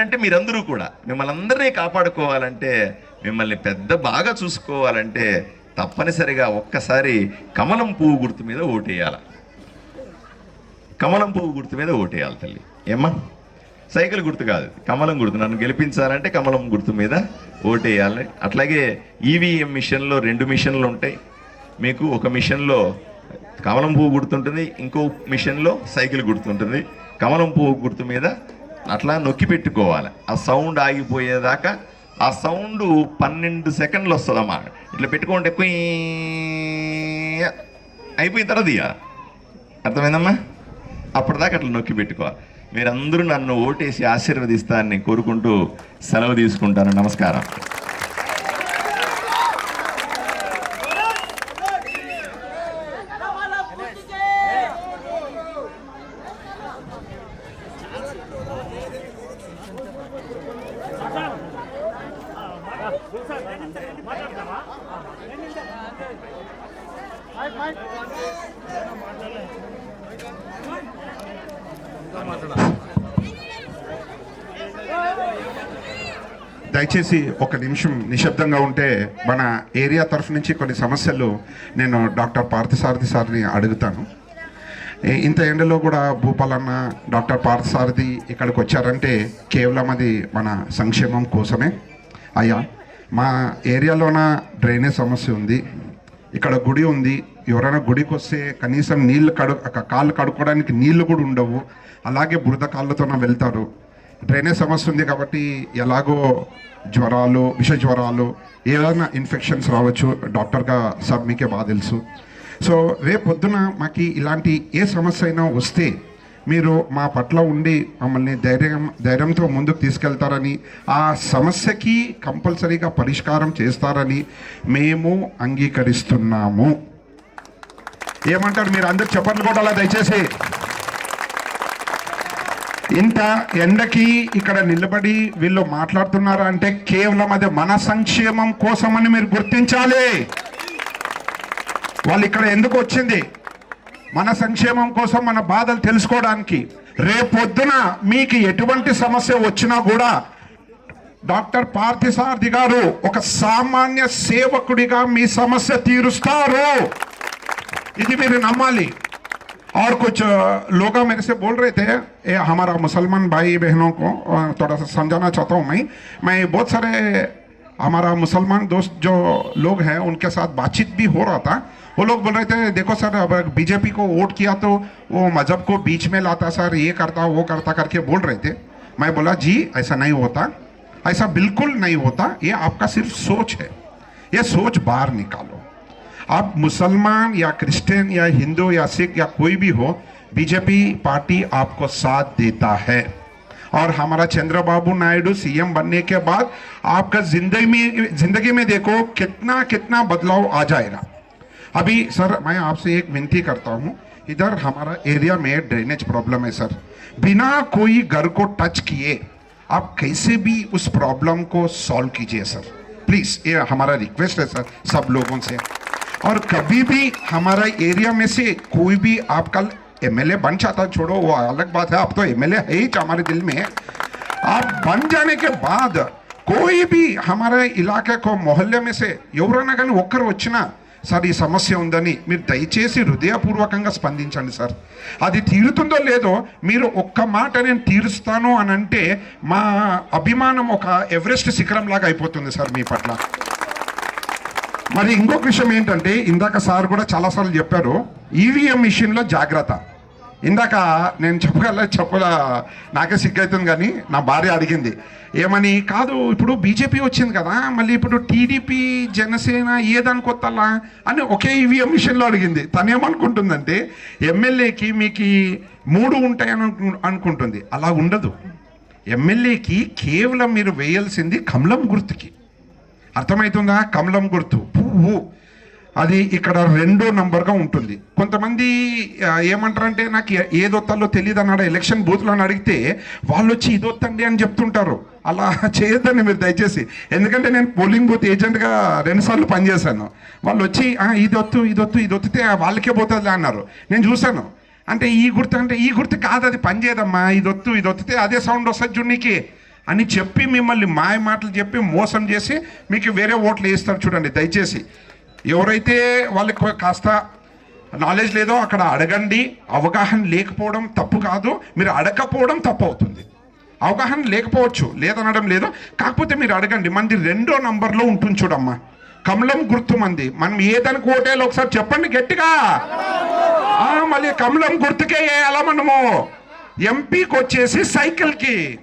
అంటే మీరందరూ కూడా. మిమ్మల్ని అందరినీ కాపాడుకోవాలంటే మిమ్మల్ని పెద్ద బాగా చూసుకోవాలంటే తప్పనిసరిగా ఒక్కసారి కమలం పువ్వు గుర్తు మీద ఓటేయాల. కమలం పువ్వు గుర్తు మీద ఓటేయాలి తల్లి. ఏమ్మా? సైకిల్ గుర్తు కాదు. కమలం గుర్తు. నన్ను గెలిపించాలంటే కమలం గుర్తు మీద ఓటేయాలి. అట్లాగే ఈవీఎం మిషన్లో రెండు మిషన్లు ఉంటాయి. మీకు ఒక మిషన్లో కమలం పువ్వు గుర్తుంటుంది ఇంకో మిషన్లో సైకిల్ గుర్తుంటుంది. కమలం పువ్వు గుర్తు మీద అట్లా నొక్కి పెట్టుకోవాలి. ఆ సౌండ్ ఆగిపోయేదాకా ఆ సౌండ్ పన్నెండు సెకండ్లు వస్తుందమ్మా ఇట్లా పెట్టుకుంటే కుయ్ అయిపోయిన తర్వాత ఇక అర్థమైందమ్మా? అప్పటిదాకా అట్లా నొక్కి పెట్టుకోవాలి. మీరందరూ నన్ను ఓటేసి ఆశీర్వదిస్తారని కోరుకుంటూ సెలవు తీసుకుంటాను. నమస్కారం. దయచేసి ఒక నిమిషం నిశ్శబ్దంగా ఉంటే మన ఏరియా తరఫు నుంచి కొన్ని సమస్యలు నేను డాక్టర్ పార్థసారథి సార్ని అడుగుతాను. ఇంత ఎండలో కూడా భూపాలన్న డాక్టర్ పార్థసారథి ఇక్కడికి వచ్చారంటే కేవలం అది మన సంక్షేమం కోసమే. అయ్యా. మా ఏరియాలోన డ్రైనేజ్ సమస్య ఉంది. ఇక్కడ గుడి ఉంది. ఎవరైనా గుడికి వస్తే కనీసం నీళ్ళు కడు కాళ్ళు కడుక్కోవడానికి నీళ్ళు కూడా ఉండవు. అలాగే బురద కాళ్ళతోన వెళ్తారు. డ్రైనేజ్ సమస్య ఉంది కాబట్టి ఎలాగో జ్వరాలు విష జ్వరాలు ఏదైనా ఇన్ఫెక్షన్స్ రావచ్చు. డాక్టర్గా సబ్ మీకే బాగా తెలుసు. సో రేపు పొద్దున మాకు ఇలాంటి ఏ సమస్య అయినా వస్తే మీరు మా పట్ల ఉండి మమ్మల్ని ధైర్యం ధైర్యంతో ముందుకు తీసుకెళ్తారని ఆ సమస్యకి కంపల్సరీగా పరిష్కారం చేస్తారని మేము అంగీకరిస్తున్నాము. ఏమంటారు మీరు? అందరు చెప్పట్లు కొట్టాలా దయచేసి? ఇంత ఎండకి ఇక్కడ నిలబడి వీళ్ళు మాట్లాడుతున్నారు అంటే కేవలం అది మన సంక్షేమం కోసమని మీరు గుర్తించాలి. వాళ్ళు ఇక్కడ ఎందుకు వచ్చింది? మన సంక్షేమం కోసం మన బాధలు తెలుసుకోవడానికి రేపొద్దున మీకు ఎటువంటి సమస్య వచ్చినా కూడా డాక్టర్ పార్థసారథి గారు ఒక సామాన్య సేవకుడిగా మీ సమస్య తీరుస్తారు ఇది మీరు నమ్మాలి और कुछ अ, लोग मेरे से बोल रहे थे ये हमारा मुसलमान भाई बहनों को अ, थोड़ा सा समझाना चाहता हूँ मैं मैं बहुत सारे हमारा मुसलमान दोस्त जो लोग हैं, उनके साथ बातचीत भी हो रहा था। वो लोग बोल रहे थे, देखो सर, अब बीजेपी को वोट किया तो वो मज़हब को बीच में लाता, सर, ये करता, वो करता करके बोल रहे थे। मैं बोला, जी, ऐसा नहीं होता। ऐसा बिल्कुल नहीं होता। ये आपका सिर्फ़ सोच है। ये सोच बाहर निकालो। आप मुसलमान या क्रिश्चियन या हिंदू या सिख या कोई भी हो, बीजेपी पार्टी आपको साथ देता है। और हमारा चंद्रबाबू नायडू सीएम बनने के बाद आपका ज़िंदगी में ज़िंदगी में देखो कितना कितना बदलाव आ जाएगा। अभी सर, मैं आपसे एक विनती करता हूँ, इधर हमारा एरिया में ड्रेनेज प्रॉब्लम है सर। बिना कोई घर को टच किए आप कैसे भी उस प्रॉब्लम को सॉल्व कीजिए सर। प्लीज़, ये हमारा रिक्वेस्ट है सर, सब लोगों से। और कभी भी हमारा एरिया में से कोई भी आप कल एमएलए बन जाता छोड़ो वो अलग बात है आप तो एमएलए है ही हमारे दिल में आप बन जाने के बाद कोई भी हमारे इलाके को मोहल्ले में से ఎవరైనా కానీ ఒక్కరు వచ్చినా సార్ ఈ సమస్య ఉందని మీరు దయచేసి హృదయపూర్వకంగా స్పందించండి సార్ అది తీరుతుందో లేదో మీరు ఒక్క మాట నేను తీరుస్తాను అని అంటే మా అభిమానం ఒక ఎవరెస్ట్ శిఖరం లాగా అయిపోతుంది సార్ మీ పట్ల మరి ఇంకొక విషయం ఏంటంటే ఇందాక సార్ కూడా చాలాసార్లు చెప్పారు ఈవీఎం మిషన్లో జాగ్రత్త ఇందాక నేను చెప్పగల చెప్పల నాకే సిగ్గవుతుంది కానీ నా భార్య అడిగింది. ఏమని? కాదు ఇప్పుడు బీజేపీ వచ్చింది కదా మళ్ళీ ఇప్పుడు టీడీపీ జనసేన ఏదనుకోతల్లా అని ఒకే ఈవీఎం మిషన్లో అడిగింది. తనేమనుకుంటుందంటే ఎమ్మెల్యేకి మీకు మూడు ఉంటాయని అనుకుంటుంది. అలా ఉండదు. ఎమ్మెల్యేకి కేవలం మీరు వేయాల్సింది కమలం గుర్తుకి. అర్థమవుతుందా కమలం గుర్తు. పువ్వు. అది ఇక్కడ రెండో నంబర్గా ఉంటుంది. కొంతమంది ఏమంటారంటే నాకు ఏదొత్తాలో తెలియదు అన్నాడు ఎలక్షన్ బూత్లో అని అడిగితే వాళ్ళు వచ్చి ఇదొత్తండి అని చెప్తుంటారు. అలా చేయొద్దండి మీరు దయచేసి. ఎందుకంటే నేను పోలింగ్ బూత్ ఏజెంట్గా రెండుసార్లు పనిచేశాను. వాళ్ళు వచ్చి "ఆ, ఇదొత్తు ఇదొత్తు ఇదొత్తితే వాళ్ళకే పోతుంది అన్నారు. నేను చూశాను. అంటే ఈ గుర్తు అంటే ఈ గుర్తు కాదు అది పనిచేయదమ్మా ఇదొత్తు ఇదొత్తితే అదే సౌండ్ వస్తుంది జున్నికి అని చెప్పి మిమ్మల్ని మాయ మాటలు చెప్పి మోసం చేసి మీకు వేరే ఓట్లు వేస్తారు చూడండి దయచేసి. ఎవరైతే వాళ్ళకి కాస్త నాలెడ్జ్ లేదో అక్కడ అడగండి. అవగాహన లేకపోవడం తప్పు కాదు. మీరు అడగకపోవడం తప్పు అవుతుంది. అవగాహన లేకపోవచ్చు. లేదనడం లేదు. కాకపోతే మీరు అడగండి. మంది రెండో నంబర్లో ఉంటుంది చూడమ్మా. కమలం గుర్తు మంది మనం ఏదని కోటేలో ఒకసారి చెప్పండి గట్టిగా. మళ్ళీ కమలం గుర్తుకే వేయాలా మనము ఎంపీకి వచ్చేసి సైకిల్కి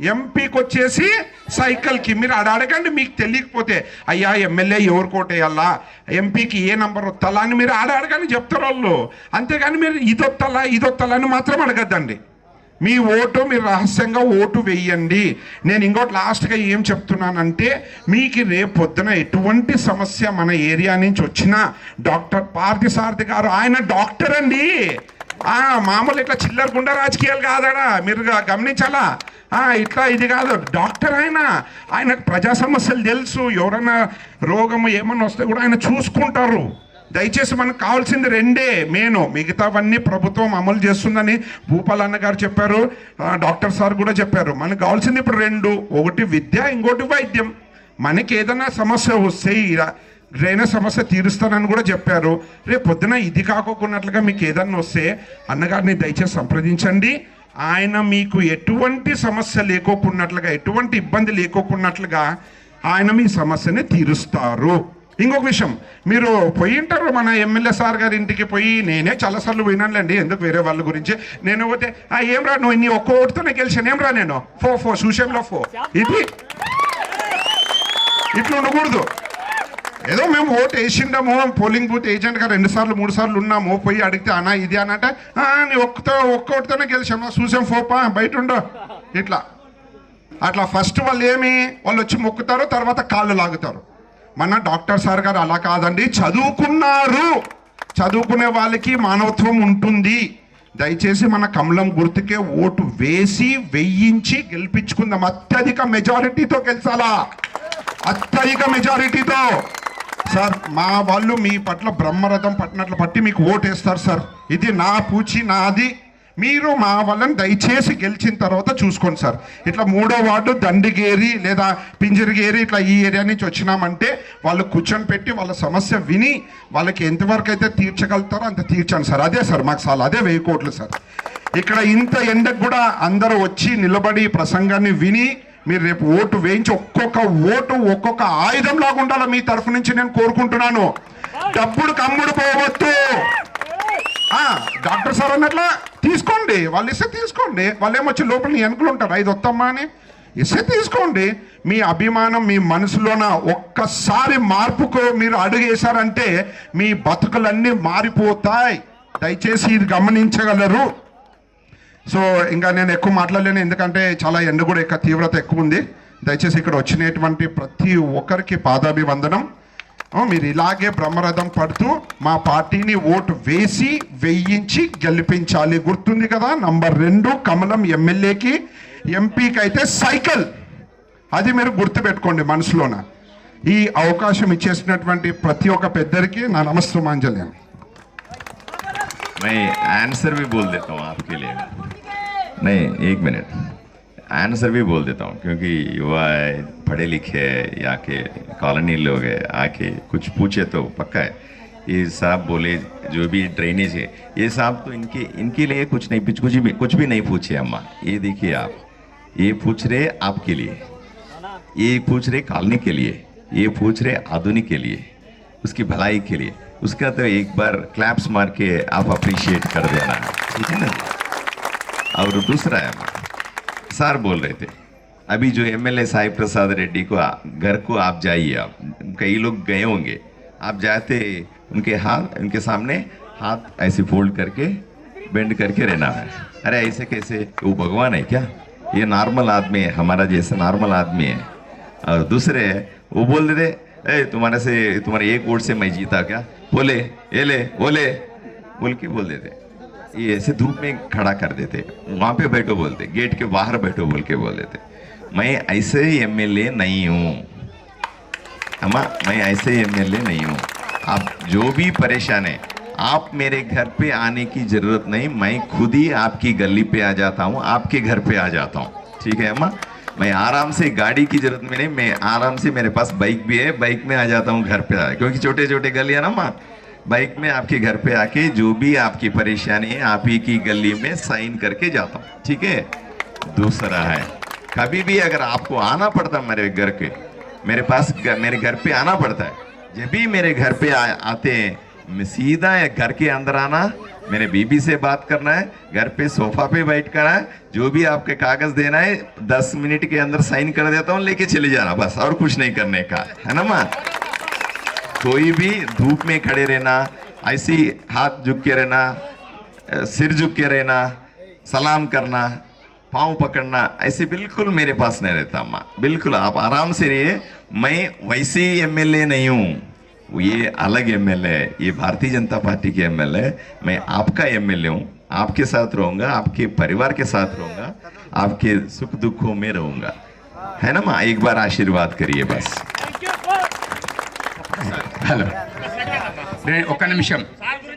ఎంపీకి వచ్చేసి సైకిల్కి. మీరు అడ అడగండి మీకు తెలియకపోతే. అయ్యా ఎమ్మెల్యే ఎవరు కోటేయాలా? ఎంపీకి ఏ నంబర్ వస్తాలా అని మీరు ఆడ అడగని చెప్తారు వాళ్ళు. అంతేగాని మీరు ఇదొత్తాలా ఇదొత్తాలా అని మాత్రం అడగద్దండి. మీ ఓటు మీరు రహస్యంగా ఓటు వేయండి. నేను ఇంకోటి లాస్ట్గా ఏం చెప్తున్నానంటే మీకు రేపు పొద్దున ఎటువంటి సమస్య మన ఏరియా నుంచి వచ్చినా డాక్టర్ పార్థిసారథి గారు ఆయన డాక్టర్ అండి. మామూలు ఇట్లా చిల్లర గుండా రాజకీయాలు కాదడా. మీరు గమనించాలా? ఇట్లా ఇది కాదు. డాక్టర్ ఆయన ఆయనకు ప్రజా సమస్యలు తెలుసు. ఎవరైనా రోగం ఏమన్నా వస్తే కూడా ఆయన చూసుకుంటారు. దయచేసి మనకు కావాల్సింది రెండే. మేను మిగతావన్నీ ప్రభుత్వం అమలు చేస్తుందని భూపాల్ అన్న గారు చెప్పారు. డాక్టర్ సార్ కూడా చెప్పారు. మనకు కావాల్సింది ఇప్పుడు రెండు. ఒకటి విద్య ఇంకోటి వైద్యం. మనకి ఏదైనా సమస్య వస్తే ఈ సమస్య తీరుస్తానని కూడా చెప్పారు. రేపు పొద్దున ఇది కాకోకున్నట్లుగా మీకు ఏదన్నా వస్తే అన్నగారిని దయచేసి సంప్రదించండి. ఆయన మీకు ఎటువంటి సమస్య లేకోకున్నట్లుగా ఎటువంటి ఇబ్బంది లేకోకున్నట్లుగా ఆయన మీ సమస్యని తీరుస్తారు. ఇంకొక విషయం మీరు పోయి ఉంటారు మన ఎమ్మెల్యే సార్ గారి ఇంటికి పోయి నేనే చాలాసార్లు పోయినానులేండి ఎందుకు వేరే వాళ్ళ గురించి? నేను పోతే "ఆ, ఏం రా నువ్వు నీ ఒక్క ఓటుతోనే గెలిచాను ఏం రా నేను? ఫో ఫో సుషేంలో ఫో. ఇది ఇట్లా ఉండకూడదు. ఏదో మేము ఓటు వేసిండాము పోలింగ్ బూత్ ఏజెంట్గా రెండు సార్లు మూడు సార్లు ఉన్నాము పోయి అడిగితే అనా ఇది అని అంటే నీ ఒక్కతో ఒక్క గెలిచాము చూసాం ఫోపా బయట ఉండో. ఇట్లా. అట్లా ఫస్ట్ వాళ్ళు ఏమి వాళ్ళు వచ్చి మొక్కుతారు తర్వాత కాళ్ళు లాగుతారు. మన డాక్టర్ సార్ గారు అలా కాదండి చదువుకున్నారు. చదువుకునే వాళ్ళకి మానవత్వం ఉంటుంది. దయచేసి మన కమలం గుర్తుకే ఓటు వేసి వెయ్యించి గెలిపించుకుందాం. అత్యధిక మెజారిటీతో గెలిచాలా? అత్యధిక మెజారిటీతో సార్ మా వాళ్ళు మీ పట్ల బ్రహ్మరథం పట్టినట్లు పట్టి మీకు ఓటేస్తారు సార్. ఇది నా పూచి నాది. మీరు మా వాళ్ళని దయచేసి గెలిచిన తర్వాత చూసుకోండి సార్. ఇట్లా మూడో వార్డు దండిగేరి లేదా పింజరిగేరి ఇట్లా ఈ ఏరియా నుంచి వచ్చినామంటే వాళ్ళు కూర్చొని పెట్టి వాళ్ళ సమస్య విని వాళ్ళకి ఎంతవరకు అయితే తీర్చగలుగుతారో అంత తీర్చండి సార్. అదే సార్ మాకు చాలా అదే వెయ్యి కోట్లు సార్. ఇక్కడ ఇంత ఎండకు కూడా అందరూ వచ్చి నిలబడి ప్రసంగాన్ని విని మీరు రేపు ఓటు వేయించి ఒక్కొక్క ఓటు ఒక్కొక్క ఆయుధం లాగా ఉండాలి మీ తరఫు నుంచి నేను కోరుకుంటున్నాను. డబ్బుడు కమ్ముడు పోవద్దు. డాక్టర్ సార్ అన్నట్లా తీసుకోండి. వాళ్ళు ఇస్తే తీసుకోండి. వాళ్ళు ఏమొచ్చి లోపల వెనుకలు ఉంటారు? ఐదు వత్తమ్మా అని. ఇస్తే తీసుకోండి. మీ అభిమానం మీ మనసులోన ఒక్కసారి మార్పుకు మీరు అడుగేశారంటే మీ బతుకులన్నీ మారిపోతాయి. దయచేసి ఇది గమనించగలరు. సో ఇంకా నేను ఎక్కువ మాట్లాడలేను ఎందుకంటే చాలా ఎండ కూడా ఎక్కువ తీవ్రత ఎక్కువ ఉంది. దయచేసి ఇక్కడ వచ్చినటువంటి ప్రతి ఒక్కరికి పాదాభివందనం. మీరు ఇలాగే బ్రహ్మరథం పడుతూ మా పార్టీని ఓటు వేసి వేయించి గెలిపించాలి. గుర్తుంది కదా నంబర్ రెండు కమలం ఎమ్మెల్యేకి ఎంపీకి అయితే సైకిల్. అది మీరు గుర్తుపెట్టుకోండి మనసులోన. ఈ అవకాశం ఇచ్చేసినటువంటి ప్రతి ఒక్క పెద్దరికి నా నమస్తమాంజల్యం मैं आंसर भी बोल देता हूँ आपके लिए। नहीं एक मिनट आंसर भी बोल देता हूँ क्योंकि युवा है, पढ़े लिखे है या के कॉलोनी लोग है आके कुछ पूछे तो पक्का है। ये साहब बोले जो भी ड्रेनेज है ये साहब तो इनके इनके लिए कुछ नहीं कुछ भी कुछ भी नहीं पूछे अम्मा। ये देखिए आप ये पूछ रहे आपके लिए ये पूछ रहे कॉलोनी के लिए ये पूछ रहे आधुनिक के लिए उसकी भलाई के लिए। उसका तो एक बार क्लैप्स मार के आप अप्रिशिएट कर देना। ठीक है ना? और दूसरा है सर बोल रहे थे, अभी जो एमएलए साई प्रसाद रेड्डी को घर को आप जाइए, आप, कई लोग गए होंगे। आप जाते, उनके हाथ, उनके सामने हाथ ऐसे फोल्ड करके बेंड करके रहना है। अरे, ऐसे कैसे? वो भगवान है क्या? ये नॉर्मल आदमी है, हमारा जैसा नॉर्मल आदमी है। और दूसरे वो बोल देते ए, तुम्हारे से, तुम्हारे एक वोट से मैं जीता क्या? बोले, ये ले बोले बोल के बोल देते। ये ऐसे धूप में खड़ा कर देते। वहाँ पे बैठो बोलते गेट के बाहर बैठो बोल के बोल देते। मैं ऐसे एमएलए नहीं हूँ। अम्मा, मैं ऐसे एमएलए नहीं हूँ। आप जो भी परेशान है, आप मेरे घर पे आने की ज़रूरत नहीं। मैं खुद ही आपकी गली पे आ जाता हूँ, आपके घर पे आ जाता हूँ। ठीक है, अम्मा? मैं आराम से गाड़ी की ज़रूरत में नहीं मैं आराम से मेरे पास बाइक भी है। बाइक में आ जाता हूँ घर पे क्योंकि छोटे छोटे गली है ना माँ। बाइक में आपके घर पे आके जो भी आपकी परेशानी है आप ही की गली में साइन करके जाता हूँ। ठीक है? दूसरा है कभी भी अगर आपको आना पड़ता मेरे घर के मेरे पास मेरे घर पे आना पड़ता है। जब भी मेरे घर पे आ, आते हैं सीधा है, घर के अंदर आना, मेरे बीबी से बात करना है, घर पे सोफा पे बैठ कर है जो भी आपके कागज़ देना है, दस मिनट के अंदर साइन कर देता हूँ, लेके चले जाना, बस, और कुछ नहीं करने का, है ना माँ? कोई भी धूप में खड़े रहना, ऐसी हाथ झुक के रहना सिर झुक के रहना, सलाम करना, पाँव पकड़ना, ऐसे बिल्कुल मेरे पास नहीं रहता अम्मा बिल्कुल आप आराम से रहिए, मैं वैसे एमएलए नहीं हूँ। ये अलग एमएलए है ये भारतीय जनता पार्टी के एमएलए मैं आपका एमएलए हूँ आपके साथ रहूंगा आपके परिवार के साथ रहूंगा आपके सुख दुखों में रहूंगा है ना माँ एक बार आशीर्वाद करिए बस హలో రే- ఒక్క నిమిషం